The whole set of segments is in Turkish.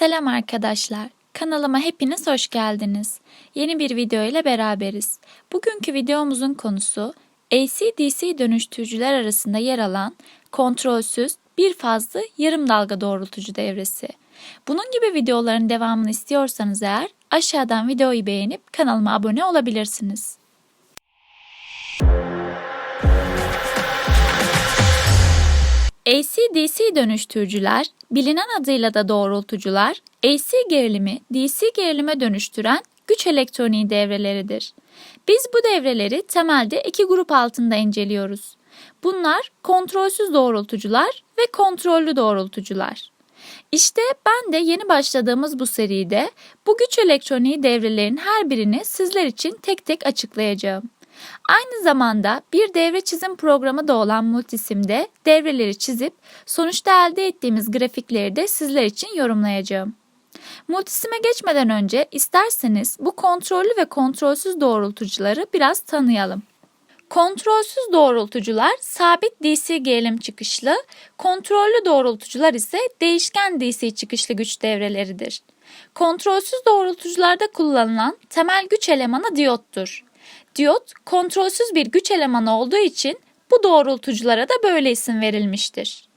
Selam arkadaşlar. Kanalıma hepiniz hoş geldiniz. Yeni bir video ile beraberiz. Bugünkü videomuzun konusu AC-DC dönüştürücüler arasında yer alan kontrolsüz bir fazlı yarım dalga doğrultucu devresi. Bunun gibi videoların devamını istiyorsanız eğer aşağıdan videoyu beğenip kanalıma abone olabilirsiniz. AC-DC dönüştürücüler, bilinen adıyla da doğrultucular, AC gerilimi DC gerilime dönüştüren güç elektroniği devreleridir. Biz bu devreleri temelde iki grup altında inceliyoruz. Bunlar kontrolsüz doğrultucular ve kontrollü doğrultucular. İşte ben de yeni başladığımız bu seride bu güç elektroniği devrelerin her birini sizler için tek tek açıklayacağım. Aynı zamanda bir devre çizim programı da olan Multisim'de devreleri çizip sonuçta elde ettiğimiz grafikleri de sizler için yorumlayacağım. Multisim'e geçmeden önce isterseniz bu kontrollü ve kontrolsüz doğrultucuları biraz tanıyalım. Kontrolsüz doğrultucular sabit DC gerilim çıkışlı, kontrollü doğrultucular ise değişken DC çıkışlı güç devreleridir. Kontrolsüz doğrultucularda kullanılan temel güç elemanı diyottur. Diyot kontrolsüz bir güç elemanı olduğu için bu doğrultuculara da böyle isim verilmiştir.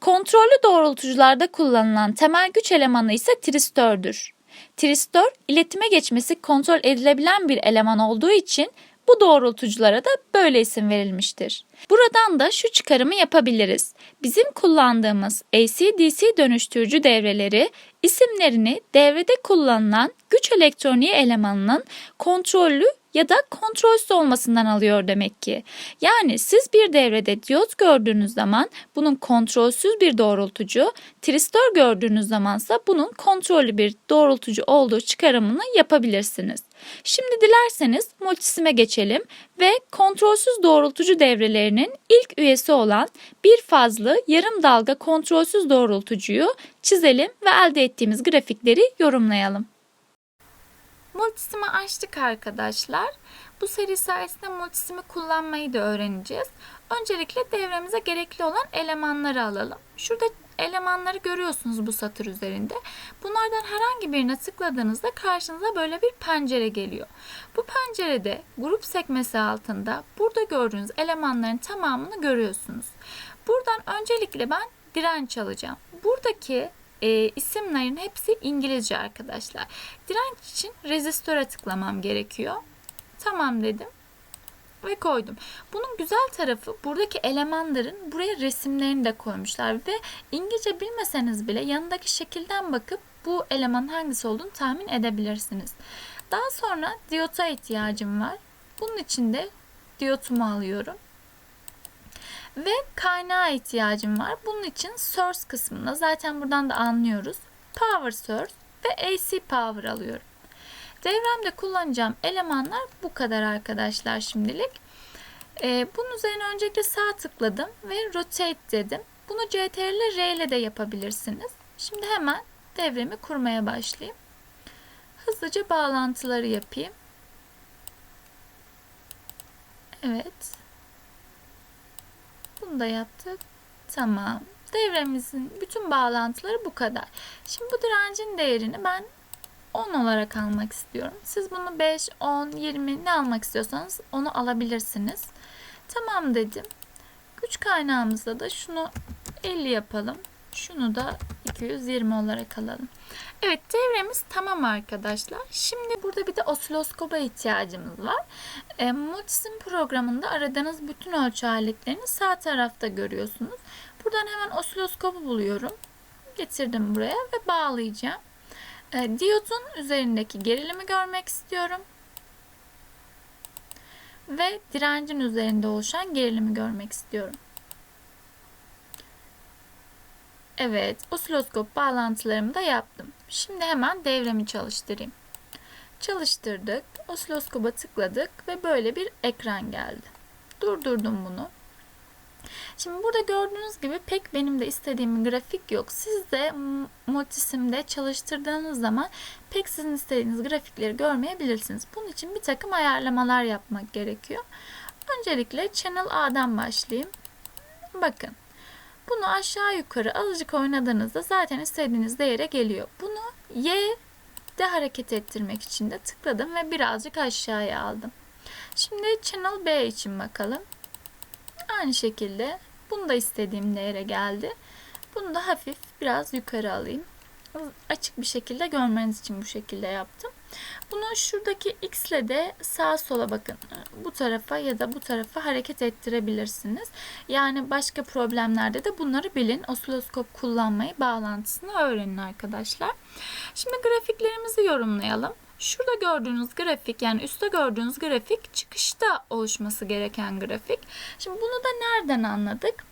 Kontrollü doğrultucularda kullanılan temel güç elemanı ise tristördür. Tristör, iletime geçmesi kontrol edilebilen bir eleman olduğu için bu doğrultuculara da böyle isim verilmiştir. Buradan da şu çıkarımı yapabiliriz. Bizim kullandığımız AC-DC dönüştürücü devreleri isimlerini devrede kullanılan güç elektroniği elemanının kontrollü ya da kontrolsüz olmasından alıyor demek ki. Yani siz bir devrede diyot gördüğünüz zaman bunun kontrolsüz bir doğrultucu, tristör gördüğünüz zamansa bunun kontrollü bir doğrultucu olduğu çıkarımını yapabilirsiniz. Şimdi dilerseniz multisime geçelim ve kontrolsüz doğrultucu devrelerinin ilk üyesi olan bir fazlı yarım dalga kontrolsüz doğrultucuyu çizelim ve elde ettiğimiz grafikleri yorumlayalım. Multisim'i açtık arkadaşlar. Bu seri sayesinde multisimi kullanmayı da öğreneceğiz. Öncelikle devremize gerekli olan elemanları alalım. Şurada elemanları görüyorsunuz bu satır üzerinde. Bunlardan herhangi birine tıkladığınızda karşınıza böyle bir pencere geliyor. Bu pencerede grup sekmesi altında burada gördüğünüz elemanların tamamını görüyorsunuz. Buradan öncelikle ben direnç alacağım. Buradaki e, isimlerin hepsi İngilizce arkadaşlar. Direnç için rezistöre tıklamam gerekiyor. Tamam dedim ve koydum. Bunun güzel tarafı buradaki elemanların buraya resimlerini de koymuşlar ve İngilizce bilmeseniz bile yanındaki şekilden bakıp bu elemanın hangisi olduğunu tahmin edebilirsiniz. Daha sonra diyota ihtiyacım var. Bunun için de diyotumu alıyorum. Ve kaynağa ihtiyacım var. Bunun için source kısmında zaten buradan da anlıyoruz. Power source ve AC power alıyorum. Devremde kullanacağım elemanlar bu kadar arkadaşlar şimdilik. Ee, bunun üzerine öncelikle sağ tıkladım ve rotate dedim. Bunu CTRL R ile de yapabilirsiniz. Şimdi hemen devremi kurmaya başlayayım. Hızlıca bağlantıları yapayım. Evet. Da yaptık. Tamam. Devremizin bütün bağlantıları bu kadar. Şimdi bu direncin değerini ben 10 olarak almak istiyorum. Siz bunu 5, 10, 20 ne almak istiyorsanız onu alabilirsiniz. Tamam dedim. Güç kaynağımızda da şunu 50 yapalım. Şunu da 220 olarak alalım. Evet devremiz tamam arkadaşlar. Şimdi burada bir de osiloskopa ihtiyacımız var. E, Multisim programında aradığınız bütün ölçü aletlerini sağ tarafta görüyorsunuz. Buradan hemen osiloskopu buluyorum. Getirdim buraya ve bağlayacağım. E, diyotun üzerindeki gerilimi görmek istiyorum. Ve direncin üzerinde oluşan gerilimi görmek istiyorum. Evet, osiloskop bağlantılarımı da yaptım. Şimdi hemen devremi çalıştırayım. Çalıştırdık, osiloskopa tıkladık ve böyle bir ekran geldi. Durdurdum bunu. Şimdi burada gördüğünüz gibi pek benim de istediğim grafik yok. Siz de Multisim'de çalıştırdığınız zaman pek sizin istediğiniz grafikleri görmeyebilirsiniz. Bunun için bir takım ayarlamalar yapmak gerekiyor. Öncelikle Channel A'dan başlayayım. Bakın Bunu aşağı yukarı azıcık oynadığınızda zaten istediğiniz değere geliyor. Bunu Y de hareket ettirmek için de tıkladım ve birazcık aşağıya aldım. Şimdi Channel B için bakalım. Aynı şekilde bunu da istediğim değere geldi. Bunu da hafif biraz yukarı alayım. Açık bir şekilde görmeniz için bu şekilde yaptım. Bunu şuradaki X ile de sağa sola bakın. Bu tarafa ya da bu tarafa hareket ettirebilirsiniz. Yani başka problemlerde de bunları bilin. Osiloskop kullanmayı, bağlantısını öğrenin arkadaşlar. Şimdi grafiklerimizi yorumlayalım. Şurada gördüğünüz grafik yani üstte gördüğünüz grafik çıkışta oluşması gereken grafik. Şimdi bunu da nereden anladık?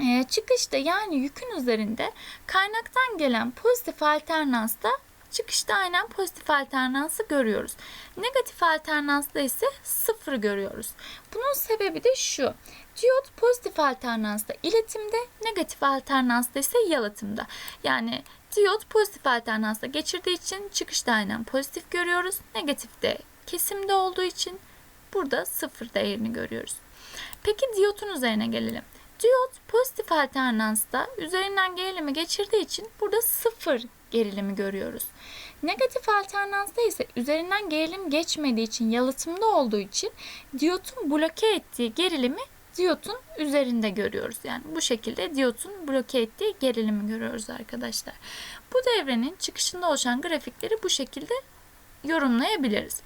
Ee, çıkışta yani yükün üzerinde kaynaktan gelen pozitif alternansta çıkışta aynen pozitif alternansı görüyoruz. Negatif alternansta ise sıfır görüyoruz. Bunun sebebi de şu. Diyot pozitif alternansta iletimde, negatif alternansta ise yalıtımda. Yani diyot pozitif alternansta geçirdiği için çıkışta aynen pozitif görüyoruz. Negatifte kesimde olduğu için burada sıfır değerini görüyoruz. Peki diyotun üzerine gelelim. Diyot pozitif alternansta üzerinden gerilimi geçirdiği için burada sıfır gerilimi görüyoruz. Negatif alternansta ise üzerinden gerilim geçmediği için yalıtımda olduğu için diyotun bloke ettiği gerilimi diyotun üzerinde görüyoruz. Yani bu şekilde diyotun bloke ettiği gerilimi görüyoruz arkadaşlar. Bu devrenin çıkışında oluşan grafikleri bu şekilde yorumlayabiliriz.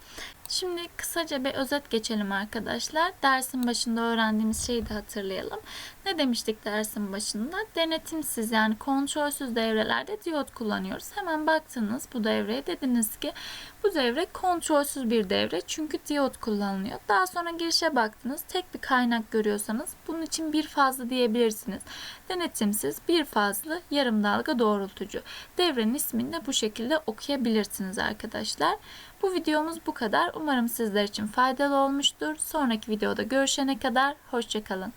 Şimdi kısaca bir özet geçelim arkadaşlar. Dersin başında öğrendiğimiz şeyi de hatırlayalım. Ne demiştik dersin başında? Denetimsiz yani kontrolsüz devrelerde diyot kullanıyoruz. Hemen baktınız bu devreye dediniz ki bu devre kontrolsüz bir devre çünkü diyot kullanılıyor. Daha sonra girişe baktınız tek bir kaynak görüyorsanız bunun için bir fazla diyebilirsiniz. Denetimsiz bir fazlı yarım dalga doğrultucu. Devrenin ismini de bu şekilde okuyabilirsiniz arkadaşlar. Bu videomuz bu kadar. Umarım sizler için faydalı olmuştur. Sonraki videoda görüşene kadar hoşçakalın.